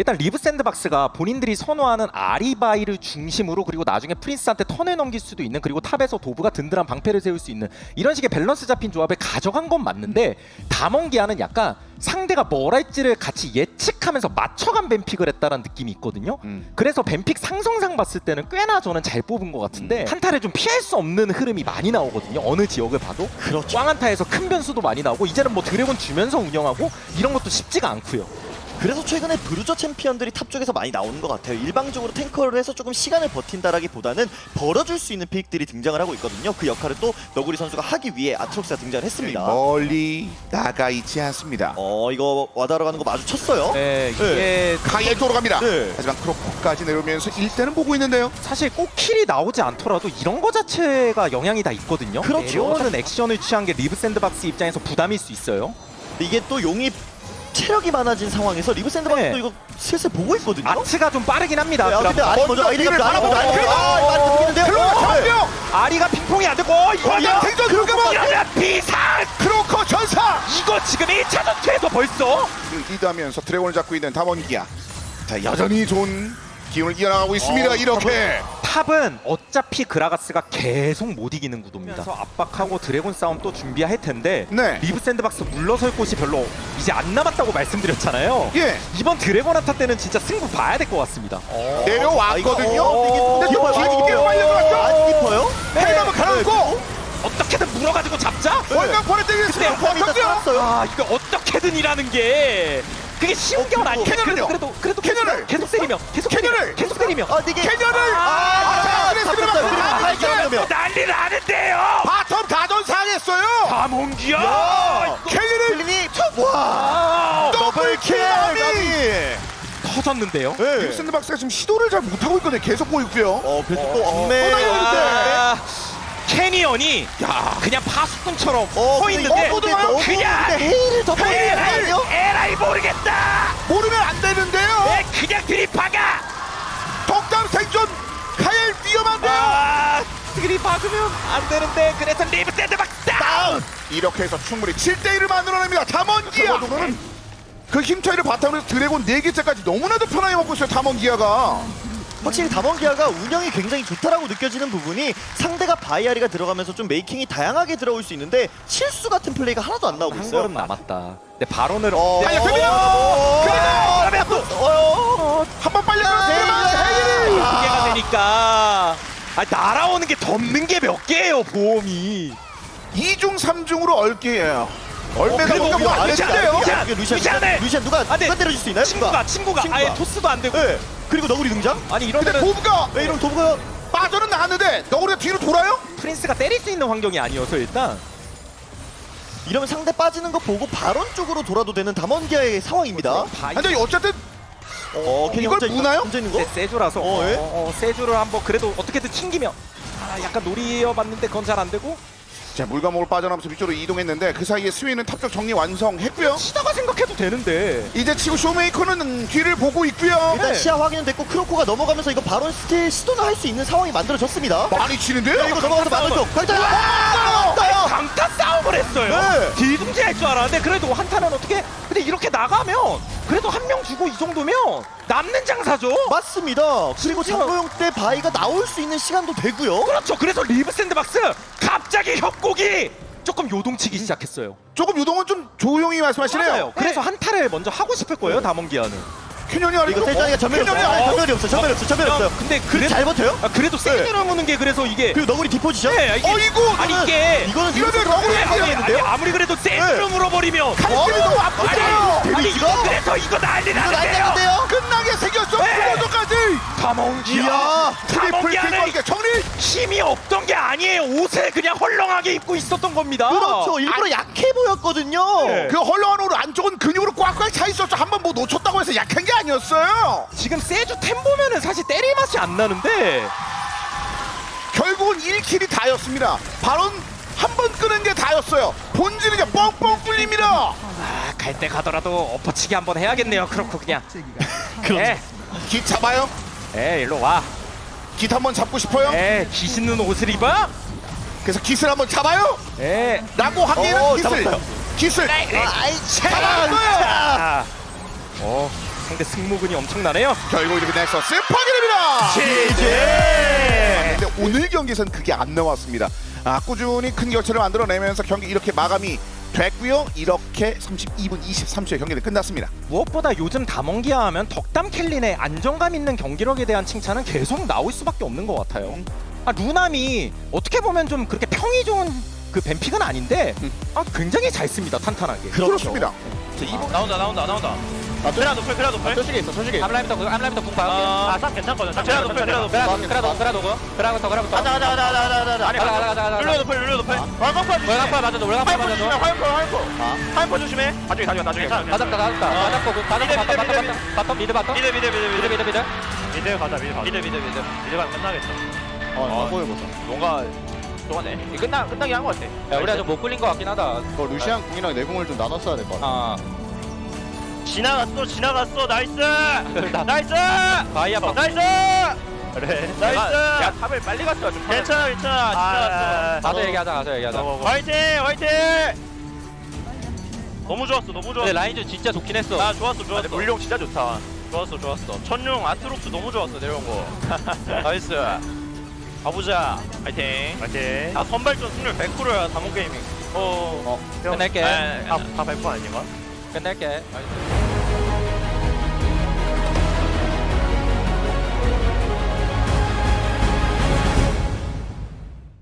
일단 리브 샌드박스가 본인들이 선호하는 아리바이를 중심으로 그리고 나중에 프린스한테 턴을 넘길 수도 있는 그리고 탑에서 도브가 든든한 방패를 세울 수 있는 이런 식의 밸런스 잡힌 조합을 가져간 건 맞는데 다몽기아는 약간 상대가 뭘 할지를 같이 예측하면서 맞춰간 뱀픽을 했다는 느낌이 있거든요. 음. 그래서 뱀픽 상성상 봤을 때는 꽤나 저는 잘 뽑은 것 같은데 한타를 좀 피할 수 없는 흐름이 많이 나오거든요. 어느 지역을 봐도 그렇죠. 꽝 한타에서 큰 변수도 많이 나오고 이제는 뭐 드래곤 주면서 운영하고 이런 것도 쉽지가 않고요. 그래서 최근에 브루저 챔피언들이 탑 쪽에서 많이 나오는 것 같아요. 일방적으로 탱커를 해서 조금 시간을 버틴다라기보다는 벌어줄 수 있는 픽들이 등장을 하고 있거든요. 그 역할을 또 너구리 선수가 하기 위해 아트록스가 등장을 했습니다. 멀리 나가 있지 않습니다. 어 이거 와다로 가는 거 마주쳤어요. 네, 이게 네. 카이엘 돌아갑니다. 네. 하지만 크로커까지 내려오면서 일단은 보고 있는데요. 사실 꼭 킬이 나오지 않더라도 이런 거 자체가 영향이 다 있거든요. 그렇죠. 내려오는 액션을 취한 게 리브 샌드박스 입장에서 부담일 수 있어요. 근데 이게 또 용이 체력이 많아진 상황에서 리브 샌드박스도 네. 이거 슬슬 보고 있거든요. 아츠가 좀 빠르긴 합니다. 네, 아, 근데 아리 먼저 아이디가 뒤를 아리 바라보고 아 끊기는데요. 크로커. 전명! 아리가 핑퐁이 안 되고 어, 이거 야, 생존 들어가면 이러면 비상! 크로커 전사! 이거 지금 1차 전투에서 벌써 리드하면서 드래곤을 잡고 있는 담원기야. 자 여전히 좋은 기운을 이어나가고 있습니다. 어, 이렇게 탑은 어차피 그라가스가 계속 못 이기는 구도입니다. 그래서 압박하고 드래곤 싸움 또 준비할 텐데 네. 리브 샌드박스 물러설 곳이 별로 이제 안 남았다고 말씀드렸잖아요. 예 이번 드래곤 한타 때는 진짜 승부 봐야 될 것 같습니다. 내려왔거든요. 어, 근데 좀 깊어요. 깊게 빨려 들어갔죠? 안 깊어요? 해남을 가라앉고 어떻게든 물어가지고 잡자. 월간 보내 근데 때리겠습니다. 포함이 다 버텼고요. 살았어요. 아 이거 어떻게든이라는 게 그게 쉬운 게 아니. 캐년을요? 그래도 그래도 캐년을! 계속 때리면 계속 캐년을! 계속 때리면 아 이게 캐년을 아, 아, 하려면. 난리 나는데요. 바텀 다전 상했어요. 다몽기야. 야! 켈리를 클린이 와 아, 더블킬 나비! 터졌는데요. 네. 닉슨드 박스가 지금 시도를 잘 못하고 있거든요. 계속 보고 있고요. 어 그래서 또 엉매 아, 캐니언이 그냥 파수꾼처럼 어, 서 근데 있는데 이거 근데 너무 그냥 헤이를 더 에라이, 아니요? 에라이 모르겠다. 되는데 그래서 리브 샌드박스 다운. 이렇게 해서 충분히 7대1을 만들어냅니다. 담원기아. 그힘 차이를 바탕으로 해서 드래곤 4개째까지 너무나도 편하게 먹고 있어요. 담원기아가. 확실히 담원기아가 운영이 굉장히 좋다라고 느껴지는 부분이 상대가 바이아리가 들어가면서 좀 메이킹이 다양하게 들어올 수 있는데 실수 같은 플레이가 하나도 안 나오고 한 있어요. 걸음 남았다. 근데 바론을 어, 아니야, 됩니다! 어, 그러면 또 어, 한번 빨리 헤이리! 들어가면 두 개가 되니까 아, 날아오는 게 덮는 게 몇 개예요 보험이. 2중 3중으로 얽게요. 얼매가 그래도 뭔가 이거 뭐안 안 되는데요. 되는데요? 루시안, 루시안 누가 아, 네. 누가 때려줄 수 있나요? 친구가 친구가. 아예 토스도 안 되고. 네. 그리고 너구리 등장? 아니 이런 근데 데는 보브가 왜 이런 도구가 빠져는 나왔는데 너구리가 뒤로 돌아요? 프린스가 때릴 수 있는 환경이 아니어서 일단 이러면 상대 빠지는 거 보고 발언 쪽으로 돌아도 되는 담원기아의 상황입니다. 바이 근데 어쨌든 어, 괜히 이걸 혼자 있- 무나요? 혼자 있는 거? 세, 세주라서 어, 예? 어, 어, 세주를 한번 그래도 어떻게든 튕기면 아 약간 노리어봤는데 그건 잘 안 되고 자 물감목을 빠져나오면서 위쪽으로 이동했는데 그 사이에 스위는 탑쪽 정리 완성했고요. 치다가 생각해도 되는데 이제 치고 쇼메이커는 뒤를 보고 있고요. 일단 네. 시야 확인은 됐고 크로코가 넘어가면서 이거 발언 스틸 시도는 할 수 있는 상황이 만들어졌습니다. 많이 치는데요? 이거 넘어가서 막을 쪽. 강타! 아! 강타! 강타 싸움을 했어요 네. 뒤둥지 할줄 알았는데 그래도 한타는 어떻게 근데 이렇게 나가면 그래도 한 명 주고 이 정도면 남는 장사죠. 맞습니다. 그리고 심지어- 장고용 때 바이가 나올 수 있는 시간도 되고요. 그렇죠. 그래서 리브 샌드박스 갑자기 협곡이 조금 요동치기 시작했어요. 조금 유동은 좀 조용히 말씀하시네요. 맞아요. 그래서 한타를 먼저 하고 싶을 거예요 다몽기아는 아니고 이거 세자이가 전멸이 없어요. 아니, 아니고 전멸이 없어요. 전멸이 없어요. 전멸이 없어요. 근데 그래도 잘 버텨요? 아, 그래도 세주를 오는 게 그래서 이게 그리고 너구리 디포지션. 네, 이게 어이구, 아니 이게 이거는 이러면 이거 너구리 아니, 아니, 하겠는데요? 아니, 아무리 그래도 세주를 네. 물어버리면 칼질이 너무 아프잖아요. 아니, 아니 데미지가? 이거 그래서 이거 난리 이거 난리 나는데요 나는데요? 끝나게 생겼어. 네. 프로도까지. 다몽기아 이야. 트리플 킥. 힘이 없던 게 아니에요 옷을 그냥 헐렁하게 입고 있었던 겁니다 그렇죠. 일부러 약해 보였거든요. 네. 그 헐렁한 오른 안쪽은 근육으로 꽉꽉 차 있었죠. 한번 뭐 놓쳤다고 해서 약한 게 아니었어요. 지금 세주 템 보면은 사실 때릴 맛이 안 나는데 결국은 1킬이 다였습니다. 발언 한 번 끄는 게 다였어요. 본질은 이제 뻥뻥 뚫립니다. 아, 갈 때 가더라도 엎어치기 한번 해야겠네요 그렇고 그냥 에, 깃 잡아요. 에 일로 와 깃 한번 잡고 싶어요. 에, 기신는 옷을 입어? 그래서 깃을 한번 잡아요. 에, 라고 하기에는 어, 깃을. 깃을 아이 잡았어요. 아, 어, 상대 승모근이 엄청나네요. 결국 이렇게 넥서스 파괴됩니다. 근데 오늘 경기에서는 그게 안 나왔습니다. 아, 꾸준히 큰 격차를 만들어내면서 경기 이렇게 마감이 됐고요. 이렇게 32분 23초에 경기는 끝났습니다. 무엇보다 요즘 다몽기아 하면 덕담 켈린의 안정감 있는 경기력에 대한 칭찬은 계속 나올 수밖에 없는 것 같아요. 아, 루남이 어떻게 보면 좀 그렇게 평이 좋은 그 뱀픽은 아닌데 아, 굉장히 잘 씁니다 탄탄하게. 그렇습니다. 나온다 나온다 나온다 그라 높을 그라 높을 소식이 있어 소식이. 암라이부터 그 암라이부터 궁 봐올게. 아싹 괜찮거든 그라 높을 그라 높을 그라 높을 그라 높을 그라 부터 그라 부터 가자 가자 가자 가자 가자 아니 가자 가자 가자 룰러 높을 룰러 높을 월광파 조심해. 월광파 맞아도 월광파 맞아도. 화염포 화염포 화염포 조심해. 나중에 나중에 나중에. 가잡다 가잡다. 가잡고 그 가잡고 바텀 바텀 바텀 미드 바텀 미드 미드 미드 미드 미드. 미드 미드 가자 미드 가자. 미드 미드 미드. 미드 가면 끝나겠다. 어, 보여 보자. 뭔가 좋아네 끝나 끝나긴 한 것 같아. 야 우리가 좀 못 굴린 것 같긴 하다. 그 루시안 궁이랑 내공을 좀 나눠 써야 될 것 같아. 아 지나갔어 지나갔어. 나이스! 나이스! 바이아 나이스! 그래. 나이스! 야 탑을 빨리 갔어 좀 괜찮아 괜찮아. 지나갔어. 가서 얘기하자 가서 얘기하자. 화이팅 화이팅! 너무 좋았어 너무 좋았어. 근데 라인전 진짜 좋긴 했어. 아 좋았어 좋았어. 물용 진짜 좋다. 좋았어 좋았어. 천룡 아트록스 너무 좋았어 내려온 거. 나이스. 가보자. 화이팅. 화이팅. 아 선발전 승률 100%야 다모 게이밍. 어, 끝낼게. 아, 다100% 아닌가? 끝낼게.